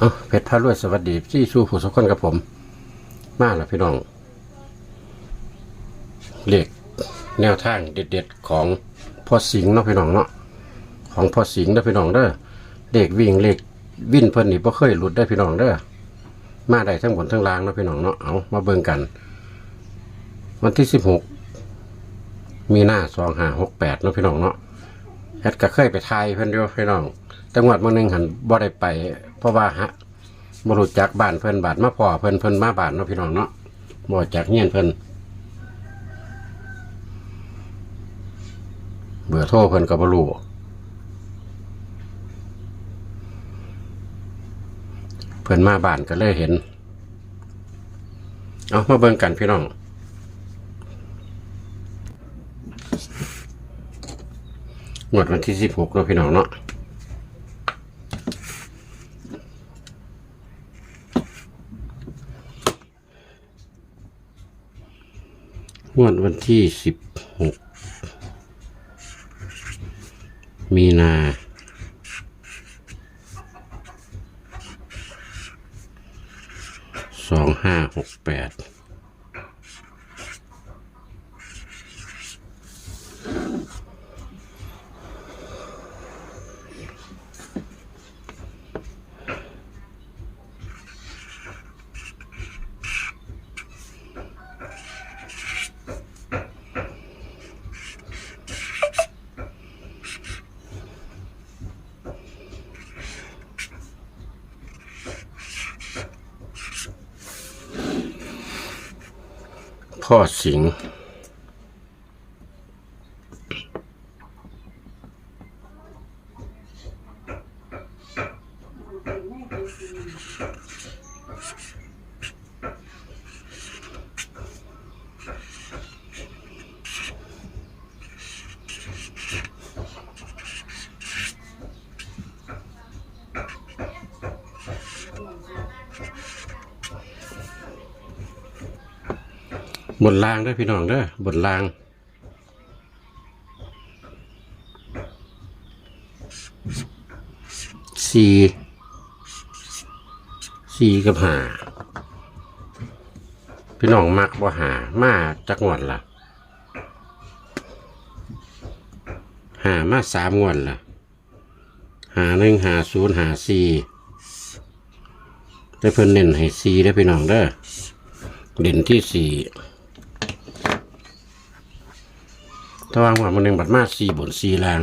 เอาเพชรพารวยสวัสดีที่สู้ผู้สกคนกับผม มาแล้วพี่น้องเลขแนวทางเด็ดๆของพ่อสิงห์เนาะพี่น้องเนาะของพ่อสิงห์เด้อพี่น้องเด้อเลขวิ่งเลขวิ่นเพิ่นนี่บ่เคยหลุดได้พี่น้องเด้อมาได้ทั้งบนทั้งล่างเนาะพี่น้องเนาะเอามาเบิ่งกัน วันที่สิบหกมีหน้าสองห้าหกแปดเนาะพี่น้องเนาะแอดก็เคยไปไทยเพิ่นอยู่พี่น้องจังวัดมื้อนึงหันบ่ได้ไป เพราะว่าฮะบรูจักบ้านเพิ่นบาดมาพ่อเพิ่นเพิ่นมาบ้านเนาะพี่น้องเนาะบรูจักเฮียนเพิ่นเบื่อโทรเพิ่นก็บ่รู้เพิ่นมาบ้านก็เลยเห็น เอามาเบิ่งกันพี่น้องงวดวันที่สิบหกเนาะพี่น้องเนาะ งวดวันที่สิบหกมีนา สองห้าหกแปด พ่อ บนล่างด้พี่น้องเด้อบนล่าง สี่สี่กับหาพี่น้องมักว่าหามาจักงวดละหามาสามงวดละหาหนึ่งหาศูนย์หาสี่ได้เพิ่นเน้นให้สี่ได้พี่น้องเด้อเด่นที่สี่ ตารางว่ามันหนึ่งบัดมาสี่บนสี่ล่าง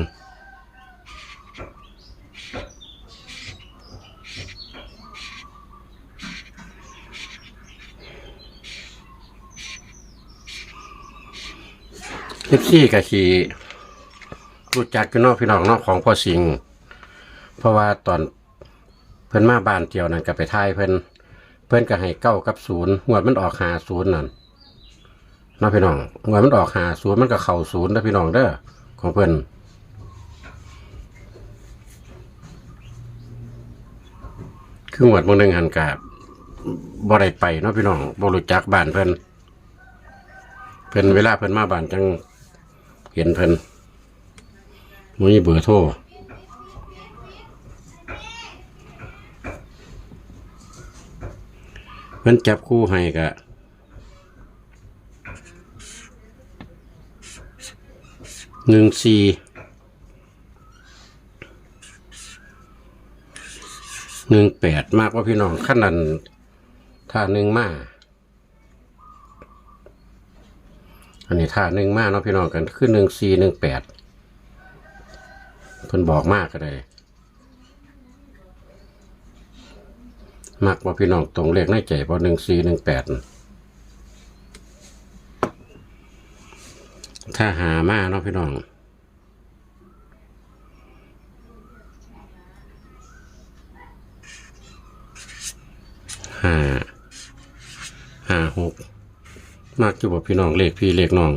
เอฟซีกับขี่รู้จักกันนอกพี่น้องนอกของพ่อสิง เพราะว่าตอนเพิ่นมาบ้านเที่ยวนั่นก็ไปทายเพิ่นเพิ่นก็ให้เก้ากับศูนย์งวดมันออกหาศูนย์นั่น นอกพี่น้องงวดมันออกหาศูนย์มันก็เข้าศูนย์นะพี่น้องเด้อของเพิ่อนคืองวดมื้อหนึงหันกับบ่ได้ไปเนาะพี่น้องบ่รู้จักบ้านเพิ่อนเพิ่อนเวลาเพิ่อนมาบ้านจังเห็นเพิ่อนมีเบอร์โทรเพิ่อนจับคู่ให้กะ หนึ่งสี่หนึ่งแปดมากว่าพี่น้องขั้นนั้นถ้าหนึ่งมาอันนี้ท่าหนึ่งมากเนาะพี่น้องกันคือหนึ่งสี่หนึ่งแปดเพิ่นบอกมากก็ได้มากว่าพี่น้องตรงเลขในใจพอหนึ่งสี่หนึ่งแปด ถ้าหามากเนาะพี่น้องห้าห้าหกมากอยู่บ่พี่น้องเลขพี่เลขน้อง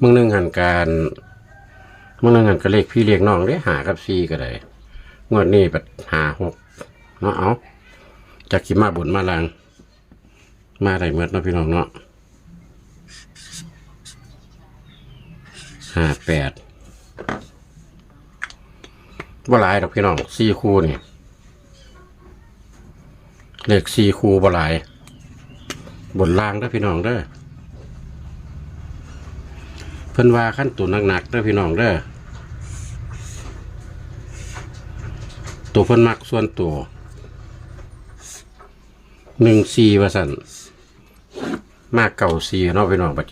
มึงนึงหันการมึงนึงหันก็เลขพี่เลขน้องได้หากับซีก็ได้งวดนี้ปัดหาหกเนาะเอาจากขีมาบุญมาลางมาได้เมื่อเนาะพี่น้องเนาะ ห้าแปดว่าหลายดอกพี่น้องสี่คู่นี่เลขสี่คูบหลาย บนล่างเด้อพี่น้องเด้อเพิ่นว่าขั้นตัวหนักๆเด้อพี่น้องเด้อตัวเพิ่นมักส่วนตัวหนึ่งสี่ว่าสันมากเก่าสี่เนาะพี่น้องบัด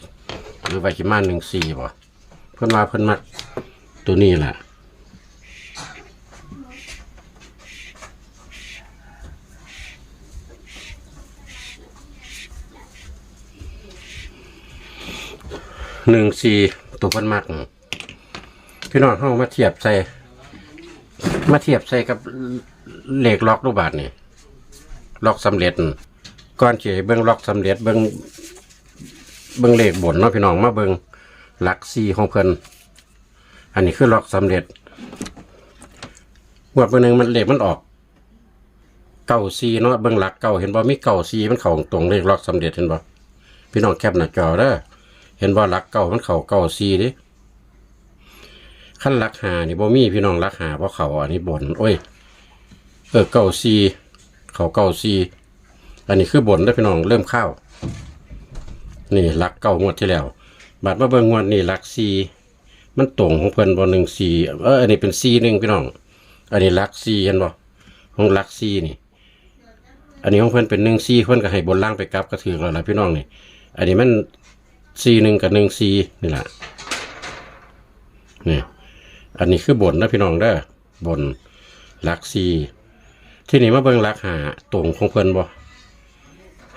หรือว่าสิมาหนึ่งสี่บ่ เพิ่นว่าเพิ่นมักตัวนี้แหละหนึ่งสี่ตัวเพิ่นมักพี่น้องเข้ามาเทียบใส่ มาเทียบใส่กับเหล็กล็อกรูปบาทนี่ล็อกสำเร็จก่อนเฉยเบิ้งล็อกสำเร็จเบิ้งเบิ้งเหล็กบนเนาะพี่น้องมาเบิ้ง หลักซีของเพิ่นอันนี้คือล็อกสำเร็จงวดเบอร์หนึ่งมันเหล็กมันออกเก้าซีเนาะเบิ้องหลักเก้าเห็นบ่มีเก้าซีมันเข้าตรงเลขล็อกสำเร็จเห็นบ่พี่น้องแคปหน้าจอเด้อเห็นว่ารักเก่ามันเข่าเก่าซีดิขั้นรักหานี่บ่มีพี่น้องรักหาเพราะเข่าอันนี้บนโอ้ยเออเก่าซีเข่าเก่าซีอันนี้คือบนได้พี่น้องเริ่มเข้า นี่รักเก่างวดที่แล้ว บาดมาเบิ่งวดนี่รักซี่มันตรงของเพิ่นบ่หนึ่งซี่เอออันนี้เป็นซี่หนึ่งพี่น้อง อันนี้รักซีเห็นบ่ของรักซี่นี่ อันนี้ของเพิ่นเป็นหนึ่งซี่เพิ่นก็ให้บนล่างไปกลับก็ถือแล้วล่ะพี่น้องนี่ อันนี้มันซี่หนึ่งกับหนึ่งซี่นี่แหละนี่อันนี้คือบนนะพี่น้องเด้อบนหลักซี่ที่นี่มาเบิ่งหลักหาตรงของเพิ่นบ่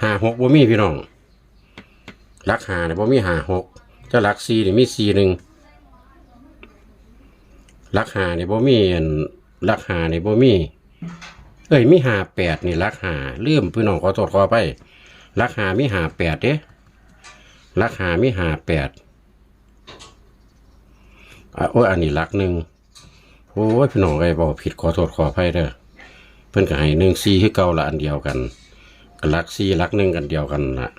หาหกบ่มีพี่น้องหลักหาเนี่ยบ่มีหาหก จ้าหลักซีนี่มีซีหนึ่งหลักหาเนี่ยบ่มีอันหลักหาเนี่ยบ่มี เอ้ยมีหาแปดนี่หลักหาลืมพี่น้องขอโทษขอไปหลักหามีหาแปดเด้ราคาไม่หาแปดอะโอ้ยอันนี้ลักหนึ่งโอ้ยพี่น้องไอ้บอกผิดขอโทษขออภัยเด้อเพิ่นก็ให้หนึ่งซีคือเก่าละอันเดียวกันก็ลักซีลักหนึ่งกันเดียวกันละ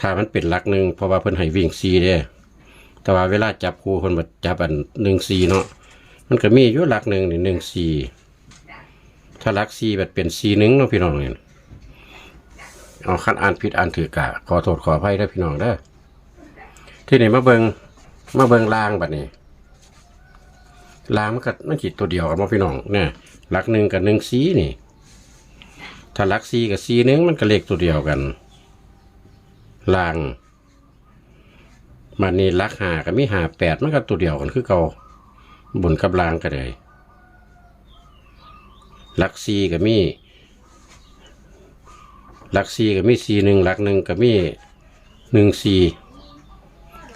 ถ้ามันเป็นลักหนึ่งเพราะว่าเพิ่นให้วิ่งซีเด้แต่ว่าเวลาจับคู่เพิ่นมาจับอันหนึ่งซีเนาะมันก็มีอยู่ลักหนึ่งนี่หนึ่งซีถ้าลักซีแบบเป็นซีหนึ่งเนาะพี่น้องเนี่ยเอาคันอ่านผิดอ่านถือกะขอโทษขออภัยได้พี่น้องเด้อที่นี่มาเบิงมาเบิงลางแบัดนี้ลางมันก็มันขีดตัวเดียวกันมาพี่น้องเนี่ยหลักหนึ่งกับหนึ่งสีนี่ ถ้าหลักสีกับสีหนึ่งมันก็เลขตัวเดียวกัน ลางมันนี่หลักหากับมีหาแปดมันก็ตัวเดียวกันคือเก่าบนกับลางก็เลยหลักสีกับมีหลักสี่ก็มีสี่หนึ่งหลักหนึ่งก็มีหนึ่งสี่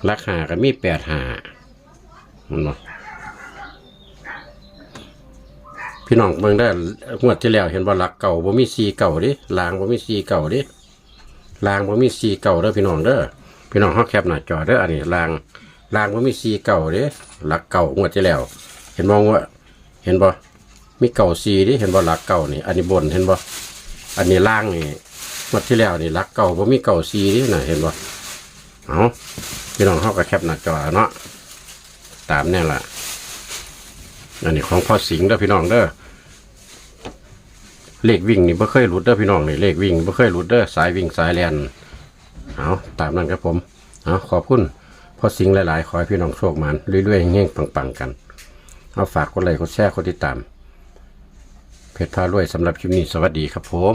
หลักหาก็มีแปดหามันบพี่น้องเบิ่งได้งวดที่แล้วเห็นว่าหลักเก่าบ่มีสี่เก่าดิลางบ่มีสี่เก่าดิ ลางบ่มีสีเก่าเด้อพี่น้องเด้อพี่น้องเฮาแคปหน้าจอเด้ออันนี้ลางลางบ่มีสีเก่าเด้หลักเก่างวดที่แล้ว เห็นมองว่า เห็นบ่มีเก่าสีดิเห็นบ่หลักเก่านี่ อันนี้บนเห็นบ่อันนี้ล่างนี่งวดที่แล้วนี่รักเก่าผมมีเก่าซีนี่นะเห็นบ่เอาพี่น้องเขาก็แคปหน้าจอเนาะตามเนี่ยแหละอันนี้ของพ่อสิงห์เด้อพี่น้องเด้อ เลขวิ่งนี่ไม่เคยหลุดเด้อพี่น้องนี่เลขวิ่งไม่เคยหลุดเด้อสายวิ่งสายแลนเอาตามนั้นครับผมเอาขอบคุณพ่อสิงหลายๆ ขอให้พี่น้องโชคมันเรื่อยๆเงี้ยงปังๆกัน เอาฝากกดไลค์กดแชร์กดติดตาม เพจพารวยสำหรับคลิปนี้สวัสดีครับผม